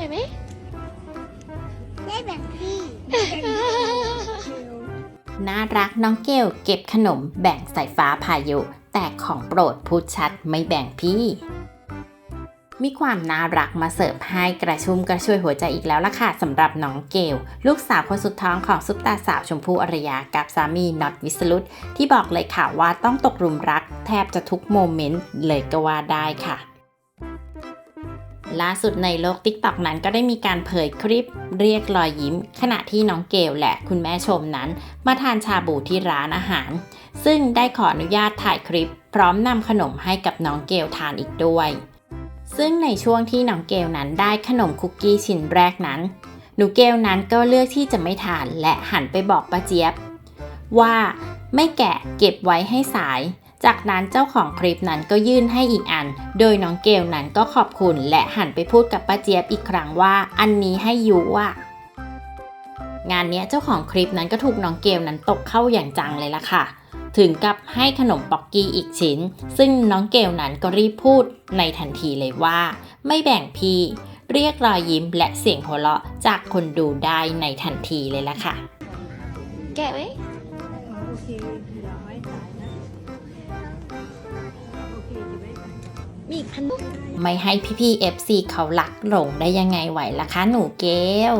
ร่อยไหมได้แบบพี่ น่ารักน้องเกลเก็บขนมแบ่งสายฟ้าพายุ แต่ของโปรดพูดชัดไม่แบ่งพี่ มีความน่ารักมาเสิร์ฟให้กระชุ่มกระชวยหัวใจอีกแล้วล่ะค่ะสำหรับน้องเกลลูกสาวคนสุดท้องของซุปตาสาวชมพู่อารยากับสามีน็อตวิสรุตที่บอกเลยค่ะว่าต้องตกหลุมรัก แทบจะทุกโมเมนต์เลยก็ว่าได้ค่ะ ล่าสุดในโลก t ิ k t o k นั้นก็ได้มีการเผยคลิปเรียกรอยยิ้ม ขณะที่น้องเกลและคุณแม่ชมนั้น มาทานชาบูที่ร้านอาหาร ซึ่งได้ขออนุญาตถ่ายคลิป พร้อมนำขนมให้กับน้องเกลทานอีกด้วย ซึ่งในช่วงที่น้องเกลนั้นได้ขนมคุกกี้ชิ้นแรกนั้น หนูเกลนั้นก็เลือกที่จะไม่ทานและหันไปบอกป้าเจี๊ยบ ว่าไม่แกะเก็บไว้ให้สาย จากนั้นเจ้าของคลิปนั้นก็ยื่นให้อีกอัน โดยน้องเกลนั้นก็ขอบคุณและหันไปพูดกับป้าเจี๊ยบอีกครั้งว่า อันนี้ให้ยูอะงานเนี้ยเจ้าของคลิปนั้นก็ถูกน้องเกลนั้นตกเข้าอย่างจังเลยล่ะค่ะ ถึงกับให้ขนมป๊อกกี้อีกชิ้น ซึ่งน้องเกลนั้นก็รีบพูดในทันทีเลยว่า ไม่แบ่งพี่ เรียกรอยยิ้มและเสียงหัวเราะจากคนดูได้ในทันทีเลยล่ะค่ะ แกะไหมโอเคอย่าไว้สายนะ โอเคอย่าไว้สายมีอีกพันลูกไม่ให้พี่ๆ FC เขาหลักหลงได้ยังไงไหวล่ะคะหนูเกล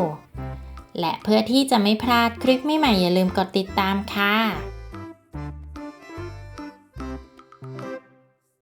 และเพื่อที่จะไม่พลาดคลิปใหม่ๆอย่าลืมกดติดตามค่ะ